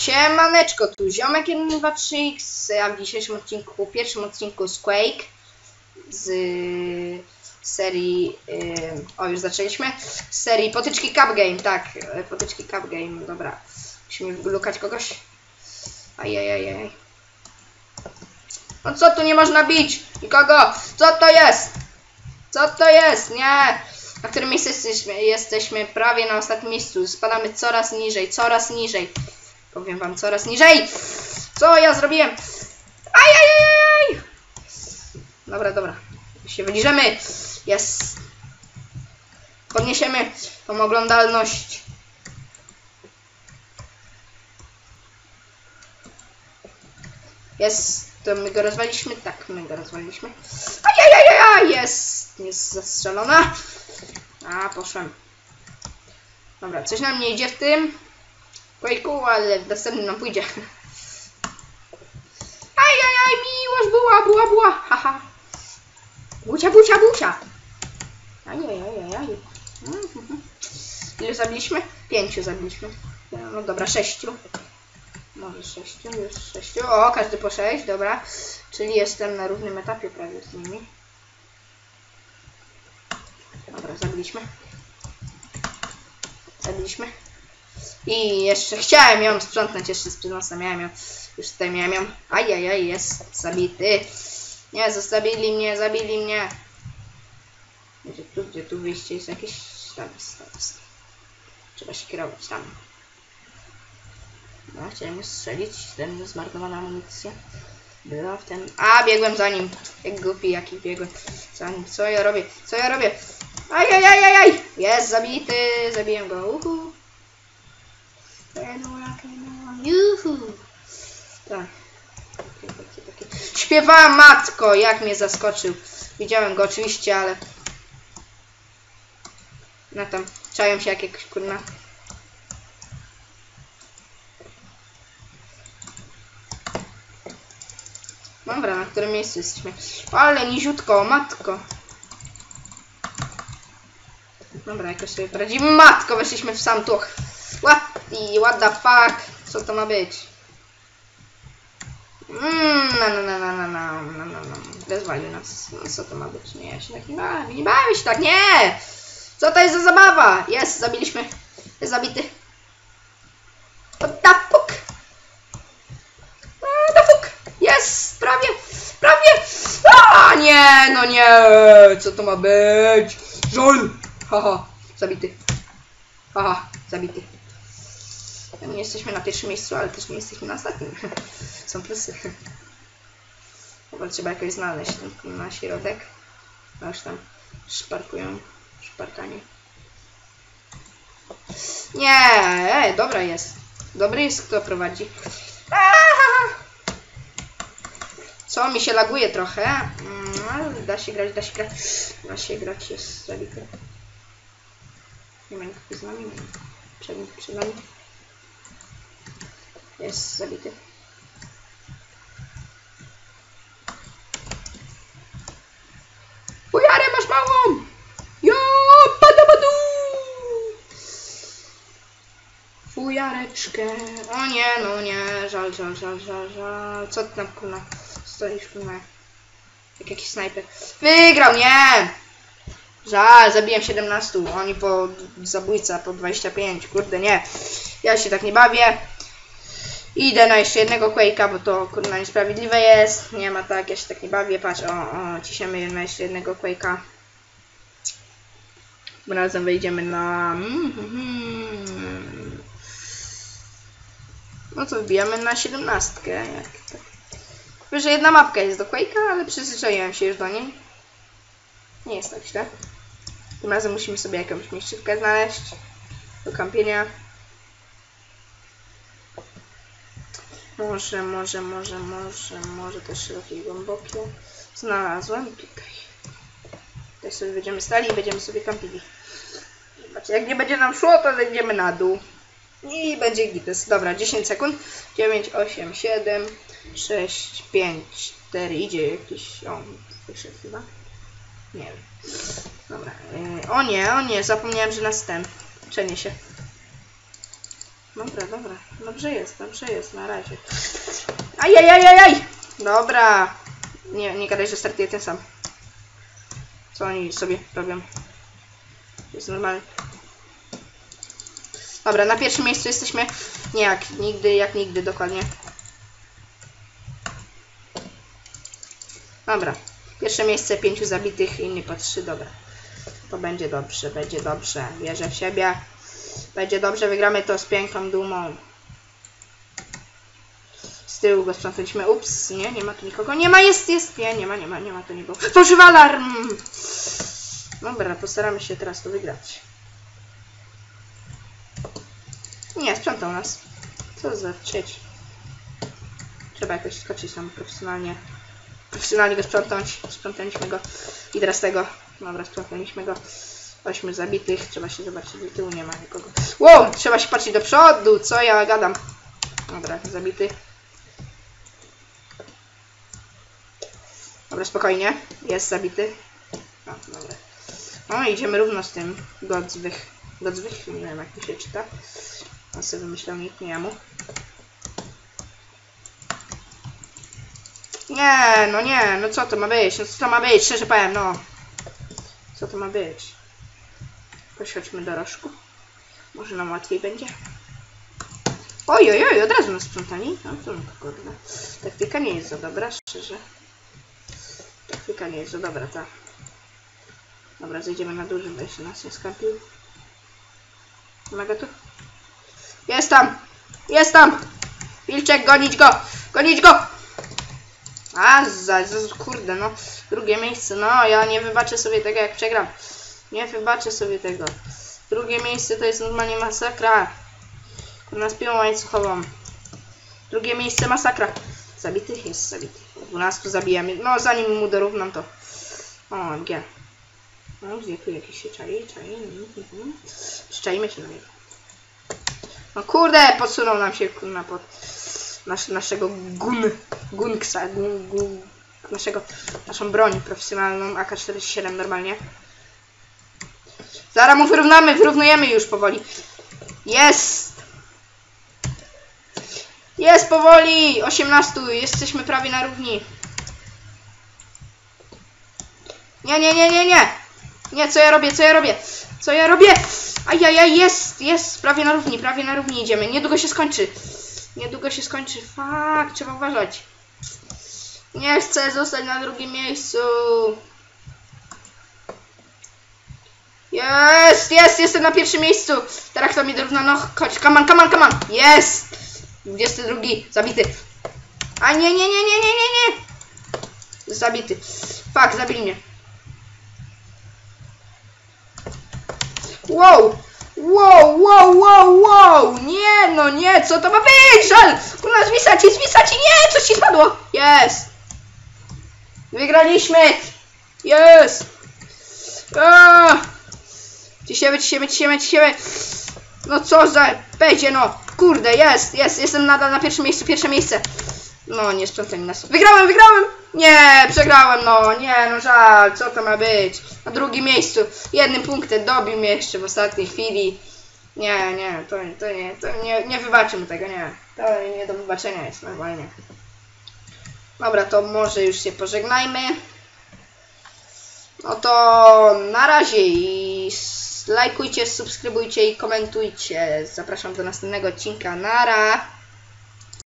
Siemaneczko, tu Ziomek 123X, a w dzisiejszym odcinku, pierwszym odcinku z Quake z y, serii, y, o już zaczęliśmy, z serii Potyczki Cup Game, tak, y, Potyczki Cup Game, dobra, musimy wylukać kogoś, ajajajaj, no co tu nie można bić, nikogo, co to jest, co to jest, nie, na którym miejscu jesteśmy, jesteśmy prawie na ostatnim miejscu, spadamy coraz niżej, coraz niżej, Powiem wam coraz niżej. Co ja zrobiłem? Ajajajaj! Dobra, dobra. Się wyliżemy. Jest. Podniesiemy tą oglądalność. Jest. To my go rozwaliliśmy? Tak, my go rozwaliliśmy. Ajajajaj! Jest. Jest zastrzelona. A, poszłem. Dobra, coś nam nie idzie w tym. Quake'u, ale w następnym nam pójdzie. Ajajaj, miłość była, była, była, haha. Bucia, bucia, bucia. Ajajajajaj. Mhm. Ile zabiliśmy? Pięciu zabiliśmy. No dobra, sześciu. Może sześciu, już sześciu. O, każdy po sześć, dobra. Czyli jestem na równym etapie prawie z nimi. Dobra, zabiliśmy. Zabiliśmy. I jeszcze chciałem ją sprzątnąć jeszcze z nosa, miałem ją, już tutaj miałem ją. Ajajaj, jest zabity. Nie, zostawili mnie, zabili mnie. Gdzie tu, gdzie tu wyjście jest jakieś... Tam jest, tam jest. Trzeba się kierować tam. No, chciałem już strzelić, ten zmarnowana amunicja. Była w ten... A, biegłem za nim. Jak głupi, jaki biegłem za nim. Co ja robię? Co ja robię? Ajajajajaj! Jest zabity! Zabiłem go. Uhu. Juhu. Tak. Takie, takie, takie. Śpiewała matko, jak mnie zaskoczył. Widziałem go oczywiście, ale... No tam, czają się jakieś kurna. Dobra, na którym miejscu jesteśmy? Ale niziutko, matko. Dobra, jakoś sobie poradzimy. Matko, weszliśmy w sam tuch. What, i what the fuck? Co to ma być? Mmm, no, no, no, no, no, no, no, no, nas. No, co to ma być? Nie, ja się tak nie bawię. Nie bawię się tak, nie! Co to jest za zabawa? Jest, zabiliśmy. Jest zabity. What the fuck? What the fuck? Jest, prawie, prawie. A nie, no nie. Co to ma być? Żol. Haha, zabity. Haha, zabity. Nie jesteśmy na pierwszym miejscu, ale też nie jesteśmy na ostatnim. Są plusy. Chyba trzeba jakoś znaleźć na środek. No już tam szparkują. Szparkanie. Nie, e, dobra jest. Dobry jest kto prowadzi. Co mi się laguje trochę. Mm, ale da się grać, da się grać. Da się grać, jest zabity. Nie wiem, kto z nami. Przed, przed nami. Jest zabity. Fujarę masz małą! Jo, padabadu! Fujareczkę. O nie, no nie, żal, żal, żal, żal, żal. Co ty tam kurna stoisz kurna? Jak jakiś snajper. Wygrał, nie! Żal, zabiłem 17, oni po zabójca po 25, kurde nie. Ja się tak nie bawię. Idę na jeszcze jednego Quake'a, bo to kurna niesprawiedliwe jest. Nie ma tak, ja się tak nie bawię. Patrz, o, o, ciśniemy na jeszcze jednego Quake'a. Tym razem wejdziemy na... mm, mm. No to wbijamy na 17. Jak tak. Tylko, że jedna mapka jest do Quake'a, ale przyzwyczaiłem się już do niej. Nie jest tak źle. Tym razem musimy sobie jakąś miejscówkę znaleźć do kampienia. Może, może, może, może, może też szerokie i głębokie. Znalazłem tutaj. Tutaj sobie będziemy stali i będziemy sobie kampili. Zobaczcie, jak nie będzie nam szło, to zejdziemy na dół. I będzie gites. Dobra, 10 sekund. 9, 8, 7, 6, 5, 4. Idzie jakiś... O, wyszedł chyba. Nie wiem. Dobra. Yy, o nie, o nie, zapomniałem, że nas ten przeniesie. Dobra, dobra. Dobrze jest, dobrze jest, na razie. Ajajajajaj! Dobra. Nie, nie gadaj, że startuję ten sam. Co oni sobie robią? Jest normalnie. Dobra, na pierwszym miejscu jesteśmy. Nie jak nigdy, jak nigdy, dokładnie. Dobra. Pierwsze miejsce, pięciu zabitych, inni po trzy, dobra. To będzie dobrze, będzie dobrze. Wierzę w siebie. Będzie dobrze, wygramy to z piękną dumą. Z tyłu go sprzątaliśmy. Ups, nie, nie ma tu nikogo. Nie ma, jest, jest. Nie, nie ma, nie ma, nie ma, to nie było. Fałszywy alarm! Dobra, postaramy się teraz to wygrać. Nie, sprzątał nas. Co za cieć. Trzeba jakoś skoczyć tam profesjonalnie. Profesjonalnie go sprzątnąć. Sprzątaliśmy go. I teraz tego. Dobra, sprzątaliśmy go. Ośmiu zabitych. Trzeba się zobaczyć do tyłu. Nie ma nikogo. Wow! Trzeba się patrzeć do przodu. Co ja gadam? Dobra, zabity. Dobra, spokojnie. Jest zabity. No, dobra. No, idziemy równo z tym. Godzwych. Godzwych? Nie wiem, jak to się czyta. On sobie wymyślał nikt, nie ja mu. Nie, no nie, no co to ma być? No co to ma być? Szczerze powiem, no. Co to ma być? Jakoś chodźmy do rożku. Może nam łatwiej będzie. Oj, oj, oj, od razu nas sprzątali. No to kurde. Taktyka nie jest za dobra, szczerze. Taktyka nie jest za dobra, ta. Dobra, zejdziemy na duży, bo jeszcze nas nie skampił. Ma go tu? Jest tam! Jest tam! Wilczek, gonić go! Gonić go! A, za, za, kurde, no. Drugie miejsce, no. Ja nie wybaczę sobie tego, jak przegram. Nie wybaczę sobie tego. Drugie miejsce to jest normalnie masakra. Na piłą łańcuchową. Drugie miejsce masakra. Zabity? Jest zabity. 12 zabijamy. No, zanim mu dorównam to. O, G. No, gdzie tu jakiś się czai? Czai? Mhm. Przyczajmy się na niego. No kurde, podsunął nam się kurna pod nasz, naszego gun, gunksa, gun, gun, naszego, naszą broń profesjonalną AK-47 normalnie. Zaraz mu wyrównamy, wyrównujemy już powoli. Jest! Jest powoli! 18, jesteśmy prawie na równi. Nie, nie, nie, nie, nie! Nie, co ja robię, co ja robię? Co ja robię? Ajajaj, jest, jest, prawie na równi, prawie na równi idziemy. Niedługo się skończy. Niedługo się skończy. Fuck, trzeba uważać. Nie chcę zostać na drugim miejscu. Jest, jest, jestem na pierwszym miejscu. Teraz kto mi dorówna, no chodź, on, come on. Jest. 22, zabity. A nie, nie, nie, nie, nie, nie, nie. Zabity. Fuck, zabili mnie. Wow! Wow, wow, wow, wow! Nie, no nie, co to ma być? Żal! U nas zwisa ci, zwisa ci, nie! Coś ci spadło! Jest! Wygraliśmy! Jest! Ciśniemy, ciśniemy, ciśniemy, ciśniemy! No co za... Będzie no! Kurde, jest, jest, jestem nadal na pierwszym miejscu, pierwsze miejsce! No, nie sprzątali nas. Wygrałem, wygrałem! Nie, przegrałem, no, nie, no żal, co to ma być? Na drugim miejscu, jednym punktem dobił mnie jeszcze w ostatniej chwili. Nie, nie, to, to nie, to nie, nie wybaczymy tego, nie. To nie do wybaczenia jest, normalnie. Dobra, to może już się pożegnajmy. No to na razie i lajkujcie, subskrybujcie i komentujcie. Zapraszam do następnego odcinka. Nara!